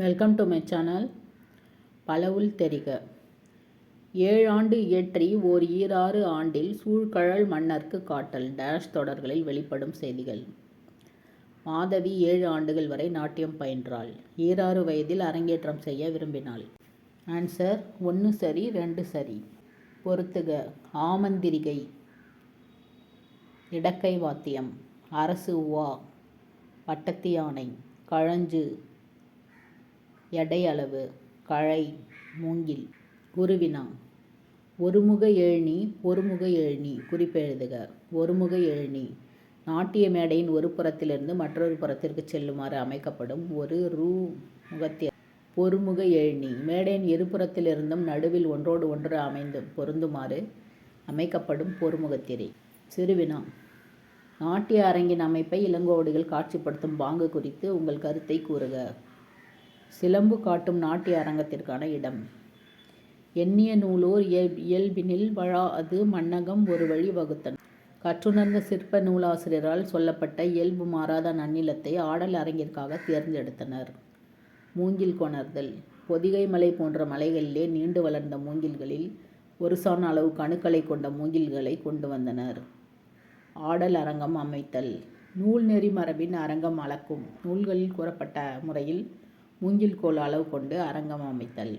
Welcome to my channel பலவுள் தெரிக. ஏழாண்டு இயற்றி ஓர் ஈராறு ஆண்டில் சூழ்கழல் மன்னர்க்கு காட்டல் டேஷ் தொடர்களில் வெளிப்படும் செய்திகள். மாதவி ஏழு ஆண்டுகள் வரை நாட்டியம் பயின்றாள். ஈராறு வயதில் அரங்கேற்றம் செய்ய விரும்பினாள். ஆன்சர் ஒன்று சரி ரெண்டு சரி. பொறுத்துக ஆமந்திரிகை. இடக்கை வாத்தியம் அரசு உவா பட்டத்தி யானை கழஞ்சு. எடை அளவு கழை மூங்கில் குருவினா. ஒருமுக ஏழ்னி ஒருமுக ஏழ்னி குறிப்பெழுதுக. ஒருமுக ஏழ்னி நாட்டிய மேடையின் ஒரு புறத்திலிருந்து மற்றொரு புறத்திற்கு செல்லுமாறு அமைக்கப்படும் ஒரு ரூ முகத்திய பொறுமுக ஏழ்னி மேடையின் இருபுறத்திலிருந்தும் நடுவில் ஒன்றோடு ஒன்று அமைந்து பொருந்துமாறு அமைக்கப்படும் பொறுமுகத்திரை. சிறுவினா. நாட்டிய அரங்கின் அமைப்பை இளங்கோவடிகள் காட்சிப்படுத்தும் பாங்கு குறித்து உங்கள் கருத்தை கூறுக. சிலம்பு காட்டும் நாட்டிய அரங்கத்திற்கான இடம். எண்ணிய நூலோர் இயல் இயல்பினில் வழா அது மன்னகம் ஒரு வழி வகுத்தன். கற்றுணர்ந்த சிற்ப நூலாசிரியரால் சொல்லப்பட்ட இயல்பு மாறாத நன்னிலத்தை ஆடல் அரங்கிற்காக தேர்ந்தெடுத்தனர். மூங்கில் கொணர்தல். பொதிகை மலை போன்ற மலைகளிலே நீண்டு வளர்ந்த மூங்கில்களில் ஒரு சான் அளவு கணுக்களை கொண்ட மூங்கில்களை கொண்டு வந்தனர். ஆடல் அரங்கம் அமைத்தல். நூல் நெறி மரபின் அரங்கம் அளக்கும் நூல்களில் கூறப்பட்ட முறையில் மூங்கில் கோல் அளவு கொண்டு அரங்கம் அமைத்தல்.